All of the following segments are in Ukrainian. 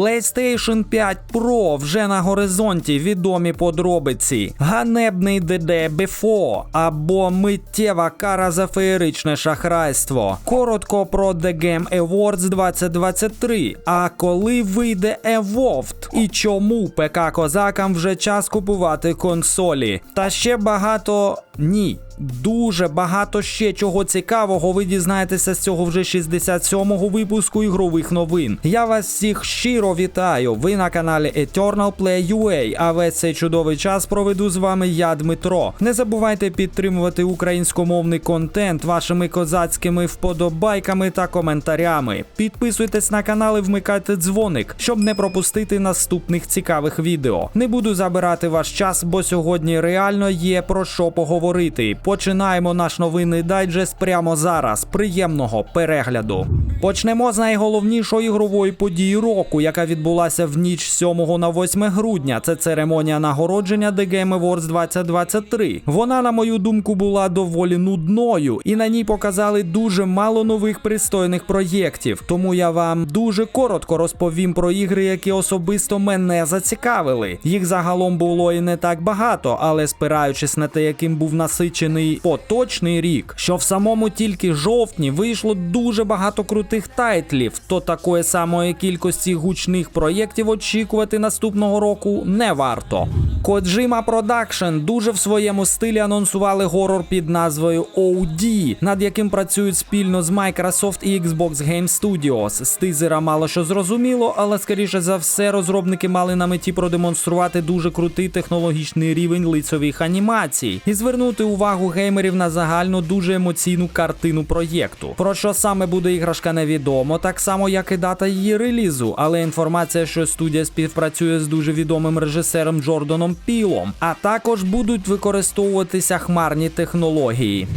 PlayStation 5 Pro вже на горизонті відомі подробиці. Ганебний Before або миттєва кара за феєричне шахрайство. Коротко про The Game Awards 2023. А коли вийде Evolved? І чому ПК Козакам вже час купувати консолі? Та ще багато ні. Дуже багато ще чого цікавого ви дізнаєтеся з цього вже 67-го випуску ігрових новин. Я вас всіх щиро вітаю. Ви на каналі Eternal Play а весь цей чудовий час проведу з вами я, Дмитро. Не забувайте підтримувати українськомовний контент вашими козацькими вподобайками та коментарями. Підписуйтесь на канал і вмикайте дзвоник, щоб не пропустити наступних цікавих відео. Не буду забирати ваш час, бо сьогодні реально є про що поговорити. Починаємо наш новинний дайджест прямо зараз. Приємного перегляду. Почнемо з найголовнішої ігрової події року, яка відбулася в ніч 7 на 8 грудня. Це церемонія нагородження The Game Awards 2023. Вона, на мою думку, була доволі нудною, і на ній показали дуже мало нових пристойних проєктів. Тому я вам дуже коротко розповім про ігри, які особисто мене зацікавили. Їх загалом було і не так багато, але спираючись на те, яким був насичений поточний рік, що в самому тільки жовтні вийшло дуже багато крутих тайтлів, то такої самої кількості гучних проєктів очікувати наступного року не варто. Kojima Production дуже в своєму стилі анонсували горор під назвою OD, над яким працюють спільно з Microsoft і Xbox Game Studios. З тизера мало що зрозуміло, але скоріше за все розробники мали на меті продемонструвати дуже крутий технологічний рівень лицьових анімацій і звернути увагу геймерів на загальну дуже емоційну картину проєкту. Про що саме буде іграшка невідомо, так само як і дата її релізу, але інформація, що студія співпрацює з дуже відомим режисером Джорданом Пілом, а також будуть використовуватися хмарні технології.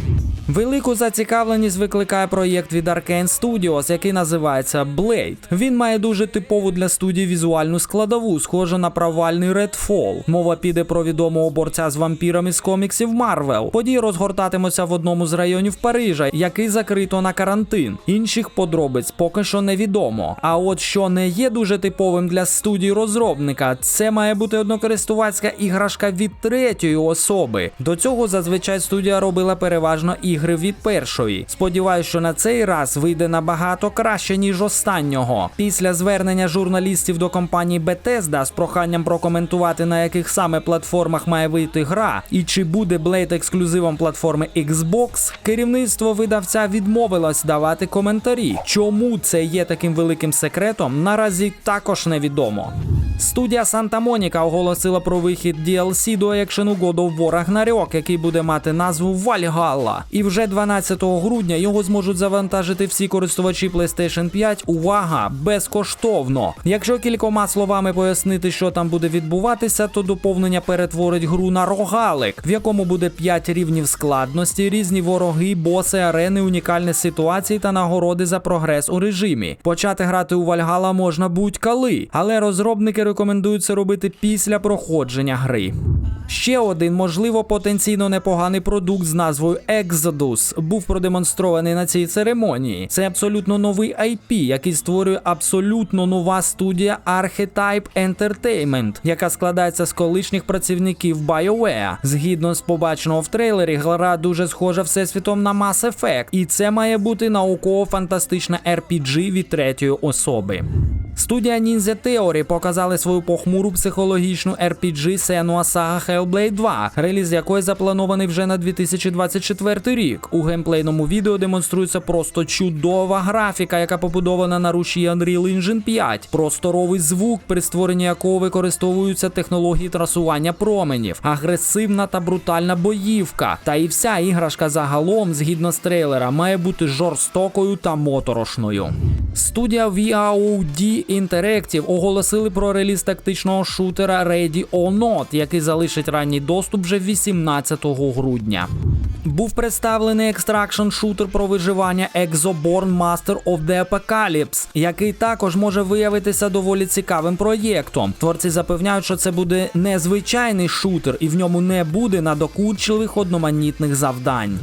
Велику зацікавленість викликає проєкт від Arkane Studios, який називається Blade. Він має дуже типову для студії візуальну складову, схожу на провальний Redfall. Мова піде про відомого борця з вампірами з коміксів Marvel. Події розгортатимуться в одному з районів Парижа, який закрито на карантин. Інших подробиць поки що невідомо. А от що не є дуже типовим для студії розробника, це має бути однокористувацька іграшка від третьої особи. До цього зазвичай студія робила переважно ігри від першої. Сподіваюсь, що на цей раз вийде набагато краще, ніж останнього. Після звернення журналістів до компанії Bethesda з проханням прокоментувати, на яких саме платформах має вийти гра, і чи буде Blade ексклюзивом платформи Xbox, керівництво видавця відмовилось давати коментарі. Чому це є таким великим секретом, наразі також невідомо. Студія Santa Monica оголосила про вихід DLC до екшену God of War Ragnarok, який буде мати назву Valhalla. І вже 12 грудня його зможуть завантажити всі користувачі PlayStation 5. Увага! Безкоштовно. Якщо кількома словами пояснити, що там буде відбуватися, то доповнення перетворить гру на рогалик, в якому буде 5 рівнів складності, різні вороги, боси, арени, унікальні ситуації та нагороди за прогрес у режимі. Почати грати у Valhalla можна будь-коли, але розробники рекомендують це робити після проходження гри. Ще один, можливо, потенційно непоганий продукт з назвою Exodus був продемонстрований на цій церемонії. Це абсолютно новий IP, який створює абсолютно нова студія Archetype Entertainment, яка складається з колишніх працівників BioWare. Згідно з побаченого в трейлері, гра дуже схожа всесвітом на Mass Effect, і це має бути науково-фантастична RPG від третьої особи. Студія Ninja Theory показали свою похмуру психологічну RPG Senua Saga Hellblade 2, реліз якої запланований вже на 2024 рік. У геймплейному відео демонструється просто чудова графіка, яка побудована на руші Unreal Engine 5, просторовий звук, при створенні якого використовуються технології трасування променів, агресивна та брутальна боївка. Та і вся іграшка загалом, згідно з трейлера, має бути жорстокою та моторошною. Студія VAOD Interactive оголосили про реліз тактичного шутера Ready or Not, який залишить ранній доступ вже 18 грудня. Був представлений екстракшн шутер про виживання Exoborn Master of the Apocalypse, який також може виявитися доволі цікавим проєктом. Творці запевняють, що це буде незвичайний шутер, і в ньому не буде надокучливих одноманітних завдань.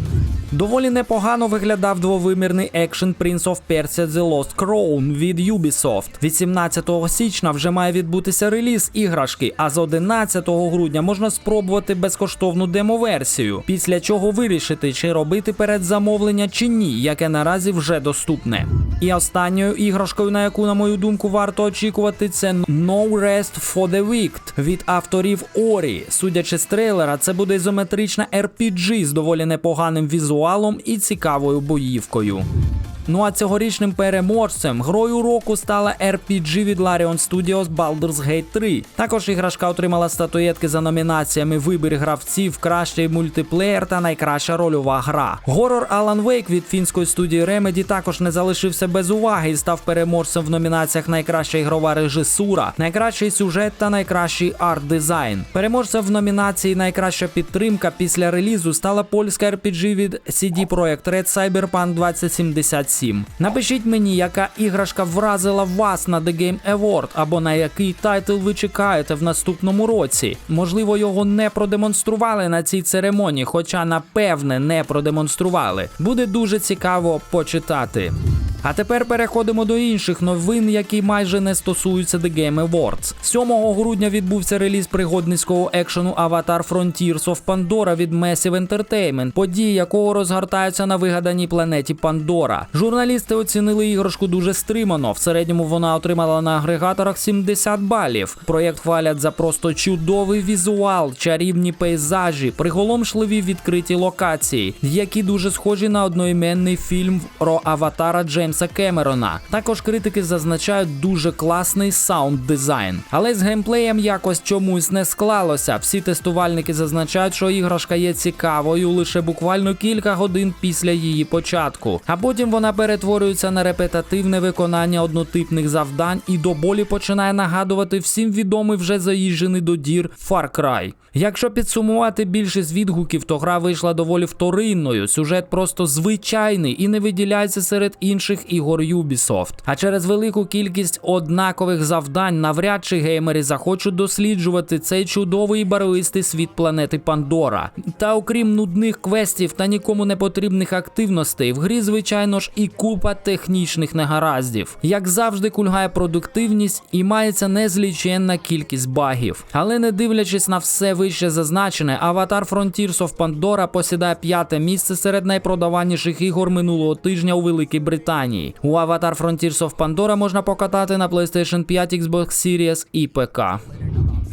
Доволі непогано виглядав двовимірний екшен Prince of Persia The Lost Crown від Ubisoft. 18 січня вже має відбутися реліз іграшки, а з 11 грудня можна спробувати безкоштовну демо-версію, після чого вирішити, чи робити передзамовлення чи ні, яке наразі вже доступне. І останньою іграшкою, на яку, на мою думку, варто очікувати, це No Rest for the Wicked від авторів Ori. Судячи з трейлера, це буде ізометрична RPG з доволі непоганим візуалом і цікавою боївкою. Ну а цьогорічним переможцем грою року стала RPG від Larian Studios Baldur's Gate 3. Також іграшка отримала статуєтки за номінаціями Вибір гравців, кращий мультиплеєр та найкраща рольова гра. Горор Alan Wake від фінської студії Remedy також не залишився без уваги і став переможцем в номінаціях Найкраща ігрова режисура, найкращий сюжет та найкращий арт-дизайн. Переможцем в номінації Найкраща підтримка після релізу стала польська RPG від CD Projekt Red Cyberpunk 2077. Напишіть мені, яка іграшка вразила вас на The Game Award, або на який тайтл ви чекаєте в наступному році. Можливо, його не продемонстрували на цій церемонії, хоча напевне не продемонстрували. Буде дуже цікаво почитати. А тепер переходимо до інших новин, які майже не стосуються The Game Awards. 7 грудня відбувся реліз пригодницького екшену Avatar Frontiers of Pandora від Massive Entertainment, події якого розгортаються на вигаданій планеті Пандора. Журналісти оцінили іграшку дуже стримано. В середньому вона отримала на агрегаторах 70 балів. Проєкт хвалять за просто чудовий візуал, чарівні пейзажі, приголомшливі відкриті локації, які дуже схожі на одноіменний фільм про аватара Джеймса Кемерона. Також критики зазначають дуже класний саунд дизайн. Але з геймплеєм якось чомусь не склалося. Всі тестувальники зазначають, що іграшка є цікавою лише буквально кілька годин після її початку. А потім вона перетворюється на репетативне виконання однотипних завдань і до болі починає нагадувати всім відомий вже заїжджений до дір Far Cry. Якщо підсумувати більшість відгуків, то гра вийшла доволі вторинною. Сюжет просто звичайний і не виділяється серед інших ігор Ubisoft. А через велику кількість однакових завдань навряд чи геймери захочуть досліджувати цей чудовий барвистий світ планети Пандора. Та окрім нудних квестів та нікому не потрібних активностей, в грі, звичайно ж, і купа технічних негараздів. Як завжди, кульгає продуктивність і мається незліченна кількість багів. Але не дивлячись на все вище зазначене, Avatar Frontiers of Pandora посідає п'яте місце серед найпродаваніших ігор минулого тижня у Великій Британії. У Avatar Frontiers of Pandora можна покатати на PlayStation 5, Xbox Series і ПК.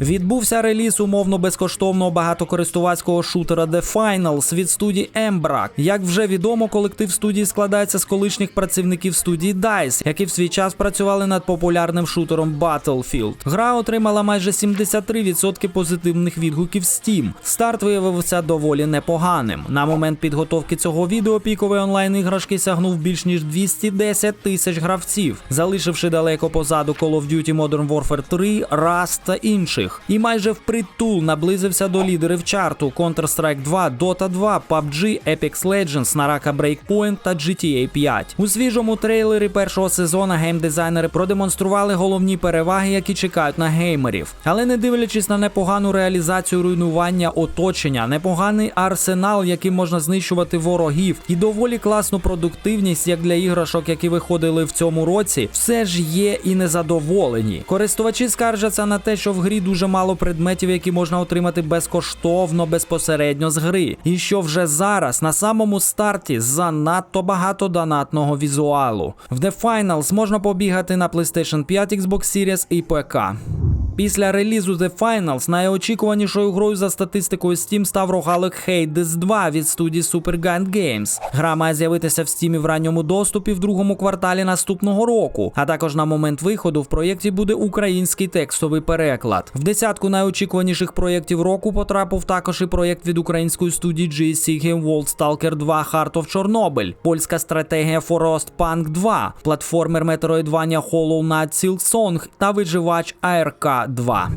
Відбувся реліз умовно безкоштовного багатокористувацького шутера The Finals від студії Embrac. Як вже відомо, колектив студії складається з колишніх працівників студії DICE, які в свій час працювали над популярним шутером Battlefield. Гра отримала майже 73% позитивних відгуків Steam. Старт виявився доволі непоганим. На момент підготовки цього відео піковий онлайн іграшки сягнув більш ніж 210 тисяч гравців, залишивши далеко позаду Call of Duty Modern Warfare 3, Rust та інших. І майже впритул наблизився до лідерів чарту Counter-Strike 2, Dota 2, PUBG, Apex Legends, Naraka Breakpoint та GTA 5. У свіжому трейлері першого сезону геймдизайнери продемонстрували головні переваги, які чекають на геймерів. Але не дивлячись на непогану реалізацію руйнування оточення, непоганий арсенал, яким можна знищувати ворогів, і доволі класну продуктивність, як для іграшок, які виходили в цьому році, все ж є і незадоволені. Користувачі скаржаться на те, що в грі дуже мало предметів, які можна отримати безкоштовно безпосередньо з гри. І що вже зараз на самому старті занадто багато донатного візуалу. В The Finals можна побігати на PlayStation 5, Xbox Series і ПК. Після релізу The Finals найочікуванішою грою за статистикою Steam став рогалик Hades 2 від студії Supergiant Games. Гра має з'явитися в Steam в ранньому доступі в другому кварталі наступного року. А також на момент виходу в проєкті буде український текстовий переклад. В десятку найочікуваніших проєктів року потрапив також і проєкт від української студії GSC Game World Stalker 2 Heart of Chernobyl, польська стратегія Frostpunk 2, платформер Metroidvania Hollow Knight Silk Song та виживач ARK 2.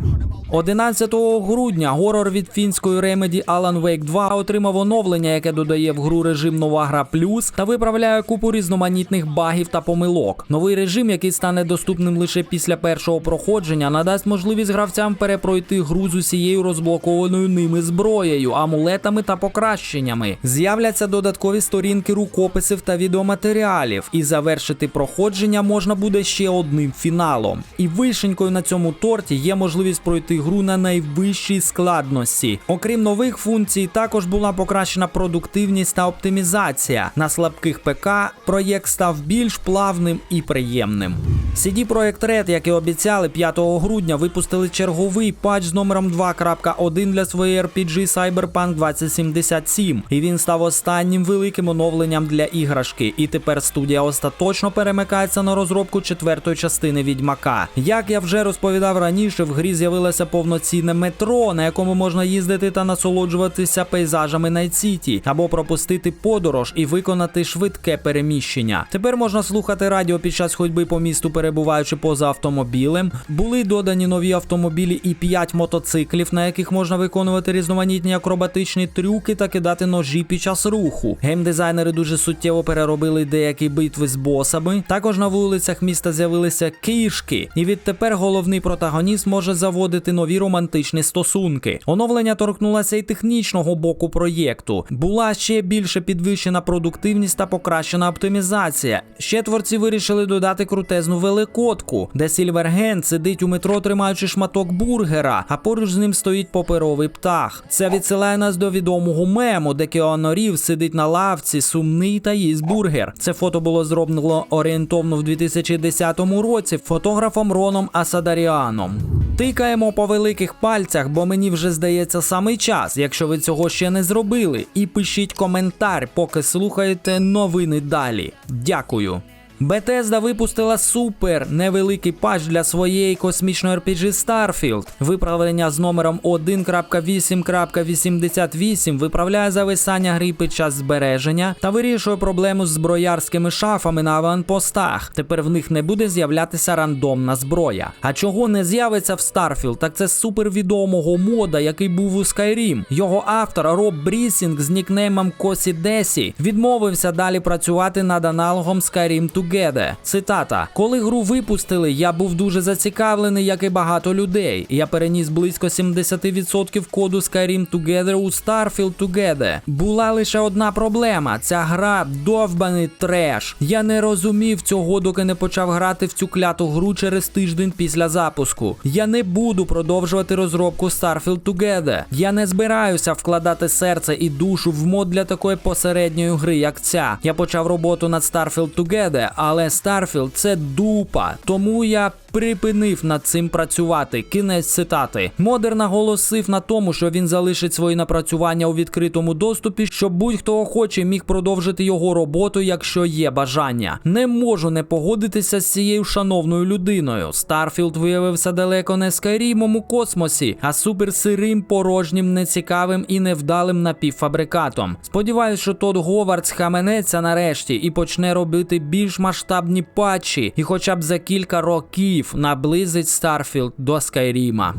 11 грудня горор від фінської Remedy Alan Wake 2 отримав оновлення, яке додає в гру режим Нова гра плюс та виправляє купу різноманітних багів та помилок. Новий режим, який стане доступним лише після першого проходження, надасть можливість гравцям перепройти гру з усією розблокованою ними зброєю, амулетами та покращеннями. З'являться додаткові сторінки рукописів та відеоматеріалів, і завершити проходження можна буде ще одним фіналом. І вишенькою на цьому торті є можливість пройти гру на найвищій складності. Окрім нових функцій, також була покращена продуктивність та оптимізація. На слабких ПК проєкт став більш плавним і приємним. CD Projekt Red, як і обіцяли, 5 грудня випустили черговий патч з номером 2.1 для своєї RPG Cyberpunk 2077. І він став останнім великим оновленням для іграшки. І тепер студія остаточно перемикається на розробку четвертої частини Відьмака. Як я вже розповідав раніше, в грі з'явилося повноцінне метро, на якому можна їздити та насолоджуватися пейзажами Найт-Сіті, або пропустити подорож і виконати швидке переміщення. Тепер можна слухати радіо під час ходьби по місту, перебуваючи поза автомобілем. Були додані нові автомобілі і 5 мотоциклів, на яких можна виконувати різноманітні акробатичні трюки та кидати ножі під час руху. Геймдизайнери дуже суттєво переробили деякі битви з босами. Також на вулицях міста з'явилися кішки, і відтепер головний протагоніст може заводити нові романтичні стосунки. Оновлення торкнулося і технічного боку проєкту. Була ще більше підвищена продуктивність та покращена оптимізація. Ще творці вирішили додати крутезну великодку, де Сільверген сидить у метро, тримаючи шматок бургера, а поруч з ним стоїть паперовий птах. Це відсилає нас до відомого мему, де Кіану Рівз сидить на лавці, сумний та їсть бургер. Це фото було зроблено орієнтовно в 2010 році фотографом Роном Асадаріаном. Тикаємо по великих пальцях, бо мені вже здається самий час, якщо ви цього ще не зробили. І пишіть коментар, поки слухаєте новини далі. Дякую. Bethesda випустила супер невеликий патч для своєї космічної RPG Starfield. Виправлення з номером 1.8.88 виправляє зависання гри під час збереження та вирішує проблему з зброярськими шафами на аванпостах. Тепер в них не буде з'являтися рандомна зброя. А чого не з'явиться в Starfield, так це супервідомого мода, який був у Skyrim. Його автор Роб Брісінг з нікнеймом Косі Десі відмовився далі працювати над аналогом Skyrim Together. Цитата: Коли гру випустили, я був дуже зацікавлений, як і багато людей. Я переніс близько 70% коду Skyrim Together у Starfield Together. Була лише одна проблема: ця гра довбаний треш. Я не розумів цього, доки не почав грати в цю кляту гру через тиждень після запуску. Я не буду продовжувати розробку Starfield Together. Я не збираюся вкладати серце і душу в мод для такої посередньої гри, як ця. Я почав роботу над Starfield Together, але Starfield це дупа. Тому я припинив над цим працювати. Кінець цитати. Модер наголосив на тому, що він залишить свої напрацювання у відкритому доступі, щоб будь-хто охоче міг продовжити його роботу, якщо є бажання. Не можу не погодитися з цією шановною людиною. Starfield виявився далеко не скайрімом у космосі, а суперсирим, порожнім, нецікавим і невдалим напівфабрикатом. Сподіваюсь, що Тодд Говард схаменеться нарешті і почне робити більш масштабні патчі, і хоча б за кілька років наблизить Старфілд до Скайріма.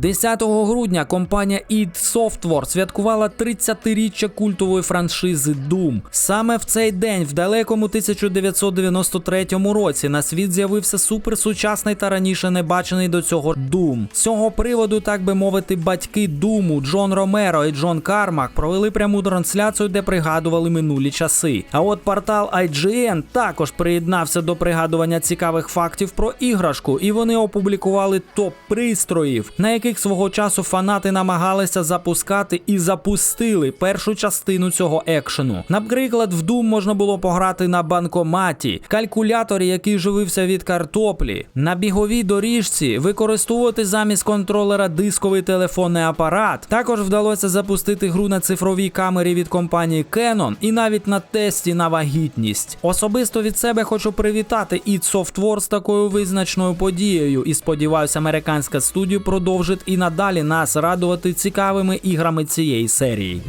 10 грудня компанія id Software святкувала 30-річчя культової франшизи Doom. Саме в цей день, в далекому 1993 році, на світ з'явився суперсучасний та раніше не бачений до цього Doom. З цього приводу, так би мовити, батьки Думу Джон Ромеро і Джон Кармак провели пряму трансляцію, де пригадували минулі часи. А от портал IGN також приєднався до пригадування цікавих фактів про іграшку, і вони опублікували топ пристроїв, на яких свого часу фанати намагалися запускати і запустили першу частину цього екшену. Наприклад, в Doom можна було пограти на банкоматі, калькуляторі, який живився від картоплі, на біговій доріжці, використовувати замість контролера дисковий телефонний апарат. Також вдалося запустити гру на цифровій камері від компанії Canon і навіть на тесті на вагітність. Особисто від себе хочу привітати id Software з такою визначною подією і сподіваюся, американська студія продовжить і надалі нас радувати цікавими іграми цієї серії.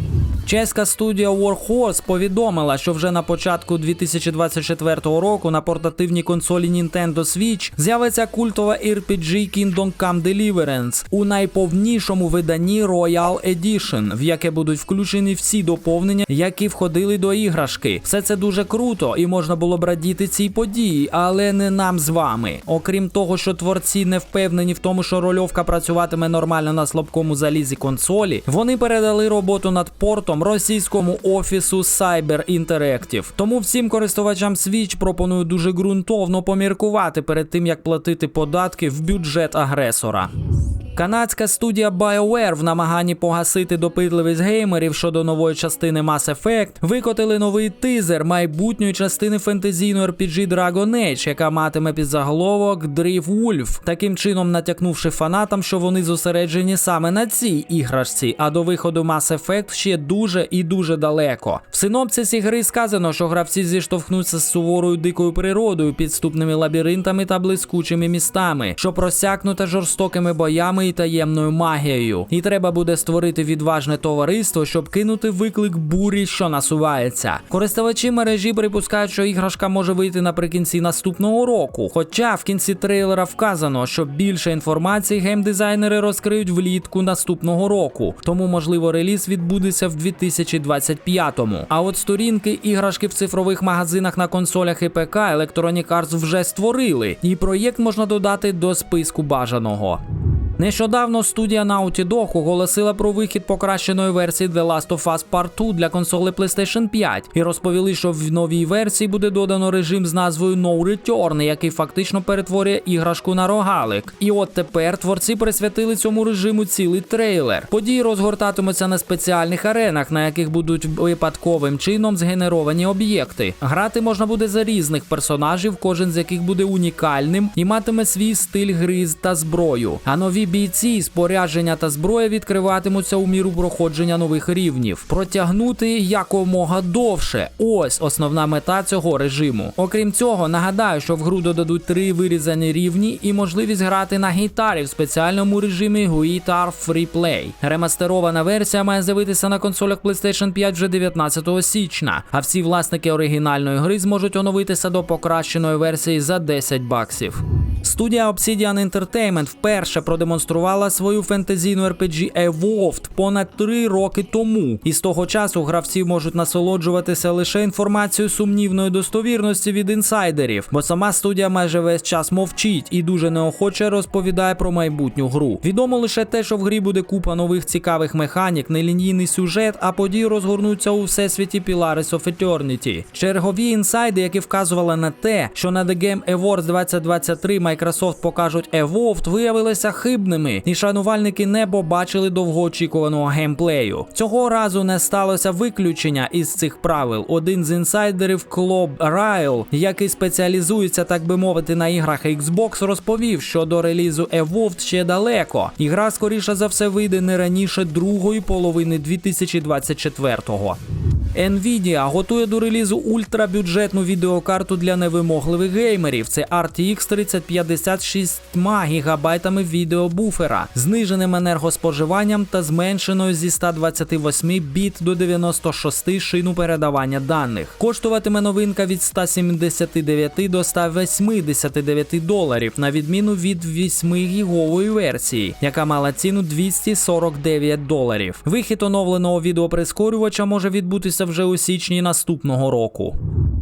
Чеська студія Warhorse повідомила, що вже на початку 2024 року на портативній консолі Nintendo Switch з'явиться культова RPG Kingdom Come Deliverance у найповнішому виданні Royal Edition, в яке будуть включені всі доповнення, які входили до іграшки. Все це дуже круто і можна було б радіти цій події, але не нам з вами. Окрім того, що творці не впевнені в тому, що рольовка працюватиме нормально на слабкому залізі консолі, вони передали роботу над портом російському офісу Cyber Interactive. Тому всім користувачам Switch пропоную дуже ґрунтовно поміркувати перед тим, як платити податки в бюджет агресора. Канадська студія BioWare в намаганні погасити допитливість геймерів щодо нової частини Mass Effect викотили новий тизер майбутньої частини фентезійної RPG Dragon Age, яка матиме під заголовок Drive Wolf, таким чином натякнувши фанатам, що вони зосереджені саме на цій іграшці, а до виходу Mass Effect ще дуже і дуже далеко. В синопсисі гри сказано, що гравці зіштовхнуться з суворою дикою природою, підступними лабіринтами та блискучими містами, що просякнуте жорстокими боями і таємною магією. І треба буде створити відважне товариство, щоб кинути виклик бурі, що насувається. Користувачі мережі припускають, що іграшка може вийти наприкінці наступного року. Хоча в кінці трейлера вказано, що більше інформації геймдизайнери розкриють влітку наступного року, тому можливо реліз відбудеться в 2025-му. А от сторінки іграшки в цифрових магазинах на консолях і ПК Electronic Arts вже створили, і проєкт можна додати до списку бажаного. Нещодавно студія Naughty Dog оголосила про вихід покращеної версії The Last of Us Part 2 для консоли PlayStation 5 і розповіли, що в новій версії буде додано режим з назвою No Return, який фактично перетворює іграшку на рогалик. І от тепер творці присвятили цьому режиму цілий трейлер. Події розгортатимуться на спеціальних аренах, на яких будуть випадковим чином згенеровані об'єкти. Грати можна буде за різних персонажів, кожен з яких буде унікальним і матиме свій стиль гри та зброю. А нові бійці, спорядження та зброя відкриватимуться у міру проходження нових рівнів. Протягнути якомога довше. Ось основна мета цього режиму. Окрім цього, нагадаю, що в гру додадуть три вирізані рівні і можливість грати на гітарі в спеціальному режимі Guitar Free Play. Ремастерована версія має з'явитися на консолях PlayStation 5 вже 19 січня, а всі власники оригінальної гри зможуть оновитися до покращеної версії за 10 баксів. Студія Obsidian Entertainment вперше продемонструвала свою фентезійну RPG Evolved понад три роки тому, і з того часу гравці можуть насолоджуватися лише інформацією сумнівної достовірності від інсайдерів, бо сама студія майже весь час мовчить і дуже неохоче розповідає про майбутню гру. Відомо лише те, що в грі буде купа нових цікавих механік, нелінійний сюжет, а події розгорнуться у всесвіті Pillars of Eternity. Чергові інсайди, які вказували на те, що на The Game Awards 2023 Microsoft покажуть Evolved, виявилися хибними, і шанувальники не побачили довгоочікуваного геймплею. Цього разу не сталося виключення із цих правил. Один з інсайдерів Клоб Райл, який спеціалізується, так би мовити, на іграх Xbox, розповів, що до релізу Evolved ще далеко. Ігра, скоріше за все, вийде не раніше другої половини 2024-го. Nvidia готує до релізу ультрабюджетну відеокарту для невимогливих геймерів. Це RTX 3050 6 гігабайтами відеобуфера, зниженим енергоспоживанням та зменшеною зі 128 біт до 96 шину передавання даних. Коштуватиме новинка від 179 до 189 доларів, на відміну від 8 гігової версії, яка мала ціну 249 доларів. Вихід оновленого відеоприскорювача може відбутися вже у січні наступного року.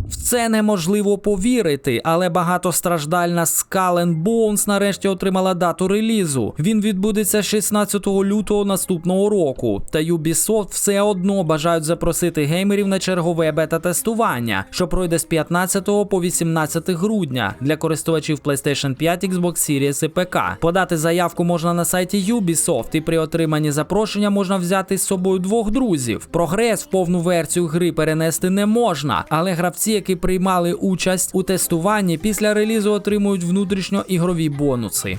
В це неможливо повірити, але багатостраждальна Skull and Bones нарешті отримала дату релізу. Він відбудеться 16 лютого наступного року. Та Ubisoft все одно бажають запросити геймерів на чергове бета-тестування, що пройде з 15 по 18 грудня для користувачів PlayStation 5, Xbox Series і ПК. Подати заявку можна на сайті Ubisoft, і при отриманні запрошення можна взяти з собою двох друзів. Прогрес в повну версію гри перенести не можна, але гравці, які приймали участь у тестуванні, після релізу отримують внутрішньоігрові бонуси.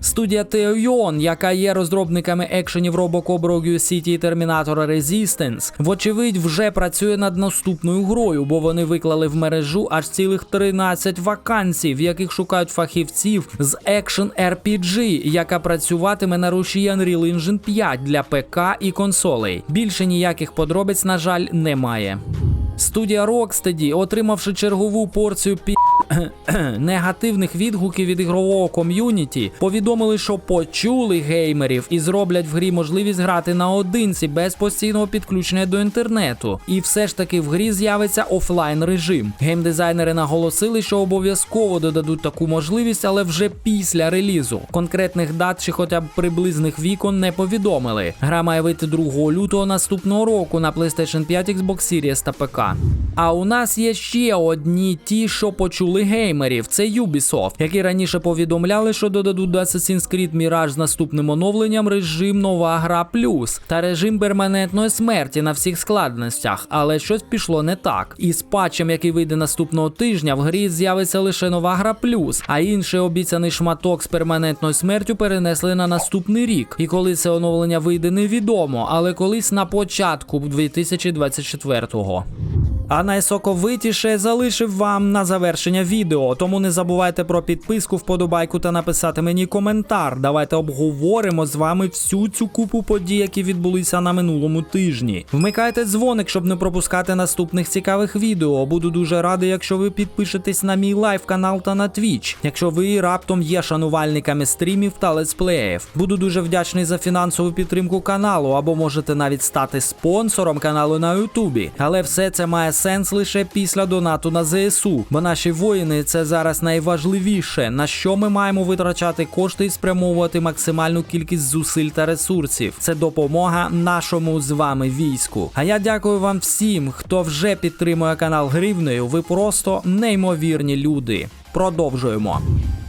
Студія Teoion, яка є розробниками екшенів Robocop Rogue City і Terminator Resistance, вочевидь вже працює над наступною грою, бо вони виклали в мережу аж цілих 13 вакансій, в яких шукають фахівців з екшен RPG, яка працюватиме на рушії Unreal Engine 5 для ПК і консолей. Більше ніяких подробиць, на жаль, немає. Студія Rocksteady, отримавши чергову порцію пі... негативних відгуків від ігрового ком'юніті, повідомили, що почули геймерів і зроблять в грі можливість грати наодинці без постійного підключення до інтернету. І все ж таки в грі з'явиться офлайн режим. Геймдизайнери наголосили, що обов'язково додадуть таку можливість, але вже після релізу. Конкретних дат чи хоча б приблизних вікон не повідомили. Гра має вийти 2 лютого наступного року на PlayStation 5, Xbox Series та ПК. А у нас є ще одні ті, що почули геймерів. Це Ubisoft, які раніше повідомляли, що додадуть до Assassin's Creed Mirage з наступним оновленням режим нова гра плюс та режим перманентної смерті на всіх складностях. Але щось пішло не так. І з патчем, який вийде наступного тижня, в грі з'явиться лише нова гра плюс, а інший обіцяний шматок з перманентною смертю перенесли на наступний рік. І коли це оновлення вийде, невідомо, але колись на початку 2024-го. А найсоковитіше залишив вам на завершення відео, тому не забувайте про підписку, вподобайку та написати мені коментар. Давайте обговоримо з вами всю цю купу подій, які відбулися на минулому тижні. Вмикайте дзвоник, щоб не пропускати наступних цікавих відео. Буду дуже радий, якщо ви підпишетесь на мій лайв канал та на Twitch, якщо ви раптом є шанувальниками стрімів та летсплеїв. Буду дуже вдячний за фінансову підтримку каналу, або можете навіть стати спонсором каналу на Ютубі. Але все це має сенс лише після донату на ЗСУ, бо наші воїни це зараз найважливіше, на що ми маємо витрачати кошти і спрямовувати максимальну кількість зусиль та ресурсів. Це допомога нашому з вами війську. А я дякую вам всім, хто вже підтримує канал гривнею. Ви просто неймовірні люди. Продовжуємо.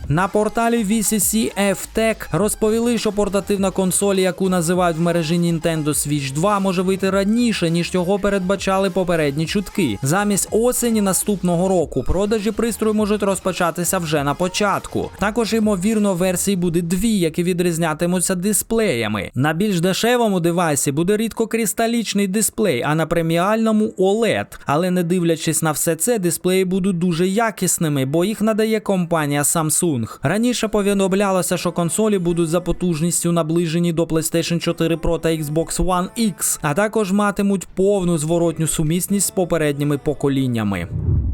На порталі VCC F-Tech розповіли, що портативна консоль, яку називають в мережі Nintendo Switch 2, може вийти раніше, ніж цього передбачали попередні чутки. Замість осені наступного року продажі пристрою можуть розпочатися вже на початку. Також, ймовірно, версій буде дві, які відрізнятимуться дисплеями. На більш дешевому девайсі буде рідкокристалічний дисплей, а на преміальному OLED. Але не дивлячись на все це, дисплеї будуть дуже якісними, бо їх надає компанія Samsung. Раніше повідомлялося, що консолі будуть за потужністю наближені до PlayStation 4 Pro та Xbox One X, а також матимуть повну зворотню сумісність з попередніми поколіннями.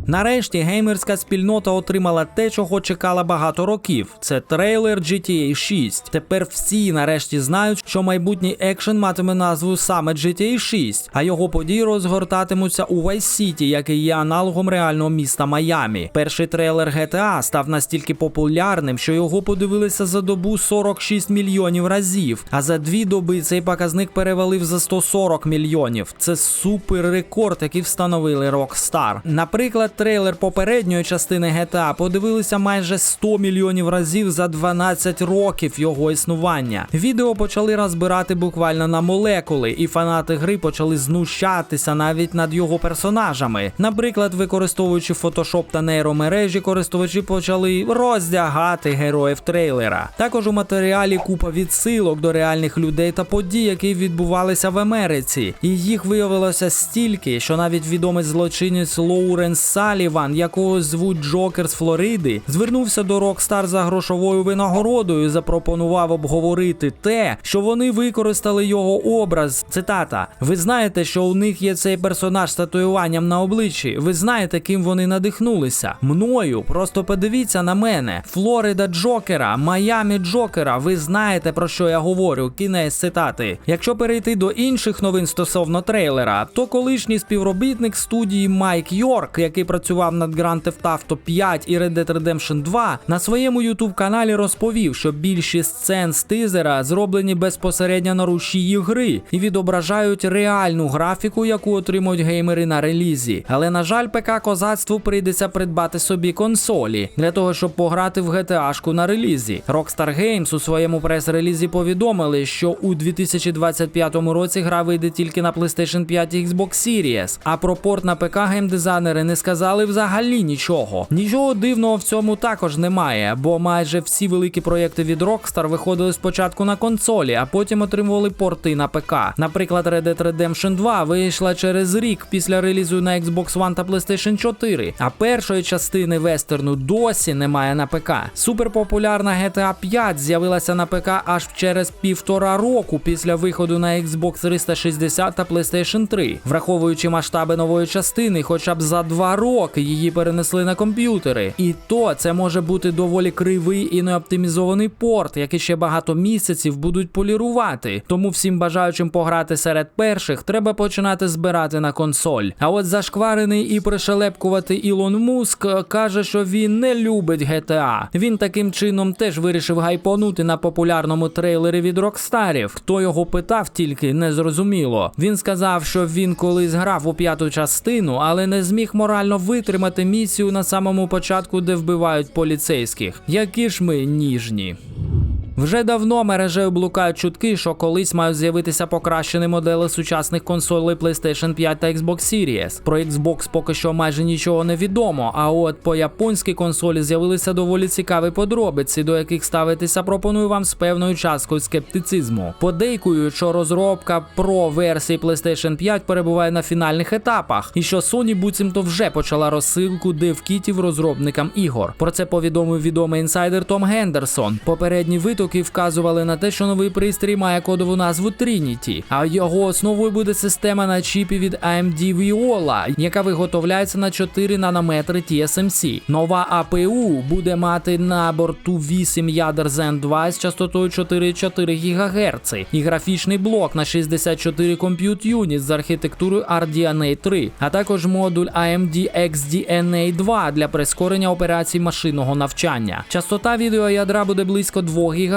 Нарешті геймерська спільнота отримала те, чого чекала багато років. Це трейлер GTA 6. Тепер всі нарешті знають, що майбутній екшен матиме назву саме GTA 6, а його події розгортатимуться у Vice City, який є аналогом реального міста Майамі. Перший трейлер GTA став настільки популярним, що його подивилися за добу 46 мільйонів разів. А за дві доби цей показник перевалив за 140 мільйонів. Це супер рекорд, який встановили Rockstar. Наприклад, трейлер попередньої частини GTA подивилися майже 100 мільйонів разів за 12 років його існування. Відео почали розбирати буквально на молекули, і фанати гри почали знущатися навіть над його персонажами. Наприклад, використовуючи Photoshop та нейромережі, користувачі почали роздягати героїв трейлера. Також у матеріалі купа відсилок до реальних людей та подій, які відбувалися в Америці. І їх виявилося стільки, що навіть відомий злочинець Лоуренс Саліван, якого звуть Джокер з Флориди, звернувся до Rockstar за грошовою винагородою. і Запропонував обговорити те, що вони використали його образ. Цитата: Ви знаєте, що у них є цей персонаж з татуюванням на обличчі. Ви знаєте, ким вони надихнулися? Мною. Просто подивіться на мене. Флорида Джокера, Майамі Джокера. Ви знаєте про що я говорю? Кінець цитати. Якщо перейти до інших новин стосовно трейлера, то колишній співробітник студії Майк Йорк, який працював над Grand Theft Auto 5 і Red Dead Redemption 2, на своєму youtube каналі розповів, що більшість сцен з тизера зроблені безпосередньо на рушії гри і відображають реальну графіку, яку отримують геймери на релізі. Але на жаль, ПК козацтву прийдеться придбати собі консолі для того, щоб пограти в GTA-шку на релізі. Rockstar Games у своєму прес-релізі повідомили, що у 2025 році гра вийде тільки на PlayStation 5 і Xbox Series, а про порт на ПК геймдизайнери не сказали сказали взагалі нічого. Нічого дивного в цьому також немає, бо майже всі великі проєкти від Rockstar виходили спочатку на консолі, а потім отримували порти на ПК. Наприклад, Red Dead Redemption 2 вийшла через рік після релізу на Xbox One та PlayStation 4, а першої частини вестерну досі немає на ПК. Суперпопулярна GTA 5 з'явилася на ПК аж через півтора року після виходу на Xbox 360 та PlayStation 3, враховуючи масштаби нової частини, хоча б за два роки її перенесли на комп'ютери. І то це може бути доволі кривий і неоптимізований порт, який ще багато місяців будуть полірувати. Тому всім бажаючим пограти серед перших треба починати збирати на консоль. А от зашкварений і пришелепкувати Ілон Муск каже, що він не любить GTA. Він таким чином теж вирішив гайпонути на популярному трейлері від Рокстарів. Хто його питав, тільки не зрозуміло. Він сказав, що він колись грав у п'яту частину, але не зміг морально витримати місію на самому початку, де вбивають поліцейських. Які ж ми ніжні. Вже давно мережею блукають чутки, що колись мають з'явитися покращені модели сучасних консолей PlayStation 5 та Xbox Series. Про Xbox поки що майже нічого не відомо. А от по японській консолі з'явилися доволі цікаві подробиці, до яких ставитися пропоную вам з певною часткою скептицизму. Подейкують, що розробка Pro версії PlayStation 5 перебуває на фінальних етапах, і що Sony буцімто вже почала розсилку девкітів розробникам ігор. Про це повідомив відомий інсайдер Том Гендерсон. Попередні витоки вказували на те, що новий пристрій має кодову назву Trinity, а його основою буде система на чіпі від AMD Viola, яка виготовляється на 4 нанометри TSMC. Нова APU буде мати на борту 8 ядер Zen 2 з частотою 4,4 ГГц і графічний блок на 64 Compute Unit з архітектурою RDNA 3, а також модуль AMD XDNA 2 для прискорення операцій машинного навчання. Частота відеоядра буде близько 2 ГГц.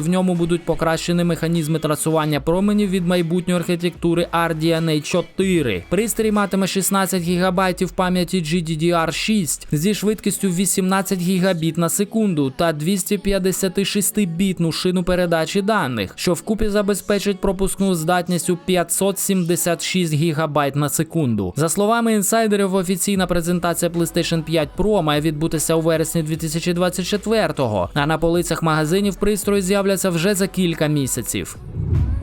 В ньому будуть покращені механізми трасування променів від майбутньої архітектури RDNA 4. Пристрій матиме 16 ГБ пам'яті GDDR6 зі швидкістю 18 ГБ на секунду та 256-бітну шину передачі даних, що вкупі забезпечить пропускну здатність у 576 ГБ на секунду. За словами інсайдерів, офіційна презентація PlayStation 5 Pro має відбутися у вересні 2024-го, а на полицях магазинів пристрої з'являться вже за кілька місяців.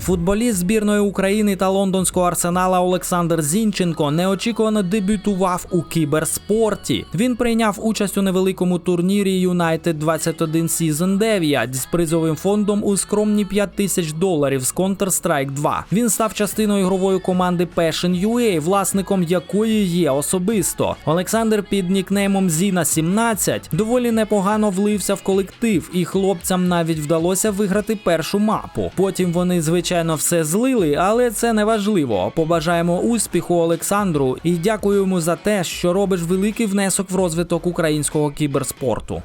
Футболіст збірної України та лондонського арсенала Олександр Зінченко неочікувано дебютував у кіберспорті. Він прийняв участь у невеликому турнірі United 21 Season 9 з призовим фондом у скромні 5 тисяч доларів з Counter-Strike 2. Він став частиною ігрової команди Passion UA, власником якої є особисто. Олександр під нікнеймом Зіна 17 доволі непогано влився в колектив, і хлопцям навіть вдалося виграти першу мапу. Потім вони звичайно все злили, але це не важливо. Побажаємо успіху Олександру і дякуємо за те, що робиш великий внесок в розвиток українського кіберспорту.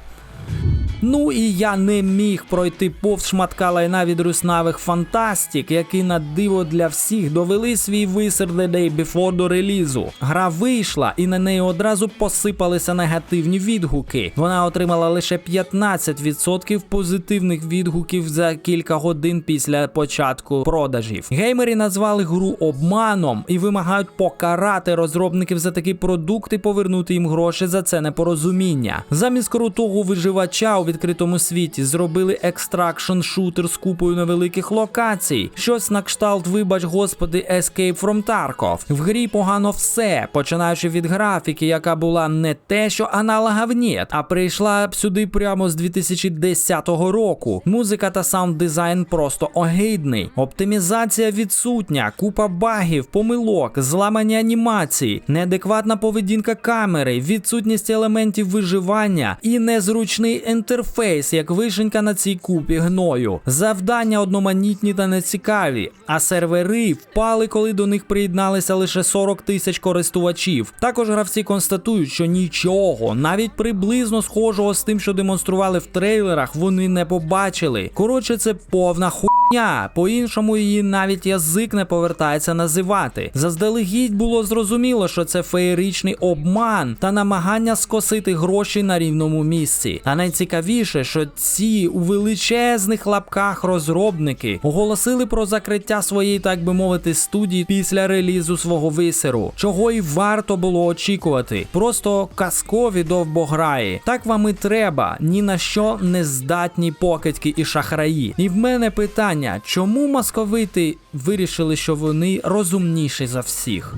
Ну і я не міг пройти повз шматка лайна від руснавих фантастік, які на диво для всіх довели свій висер The Day Before до релізу. Гра вийшла, і на неї одразу посипалися негативні відгуки. Вона отримала лише 15% позитивних відгуків за кілька годин після початку продажів. Геймери назвали гру обманом і вимагають покарати розробників за такі продукти, повернути їм гроші за це непорозуміння. Замість крутого виживача у відкритому світі зробили екстракшн шутер з купою невеликих локацій. Щось на кшталт, вибач господи, Escape from Tarkov. В грі погано все, починаючи від графіки, яка була не те, що аналога нет, а прийшла б сюди прямо з 2010 року. Музика та саунд дизайн просто огидний. Оптимізація відсутня, купа багів, помилок, зламані анімації, неадекватна поведінка камери, відсутність елементів виживання і незручний інтерфейс, як вишенька на цій купі гною. Завдання одноманітні та нецікаві, а сервери впали, коли до них приєдналися лише 40 тисяч користувачів. Також гравці констатують, що нічого, навіть приблизно схожого з тим, що демонстрували в трейлерах, вони не побачили. Коротше, це повна хуйня. По-іншому її навіть язик не повертається називати. Заздалегідь було зрозуміло, що це феєричний обман та намагання скосити гроші на рівному місці. А найцікавіше, що ці у величезних лапках розробники оголосили про закриття своєї, так би мовити, студії після релізу свого висеру, чого й варто було очікувати. Просто казкові довбограї. Так вам і треба. Ні на що не здатні покидьки і шахраї. І в мене питання, чому московити вирішили, що вони розумніші за всіх?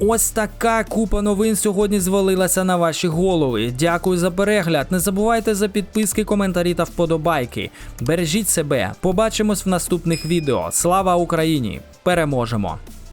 Ось така купа новин сьогодні звалилася на ваші голови. Дякую за перегляд. Не забувайте за підписки, коментарі та вподобайки. Бережіть себе. Побачимось в наступних відео. Слава Україні! Переможемо!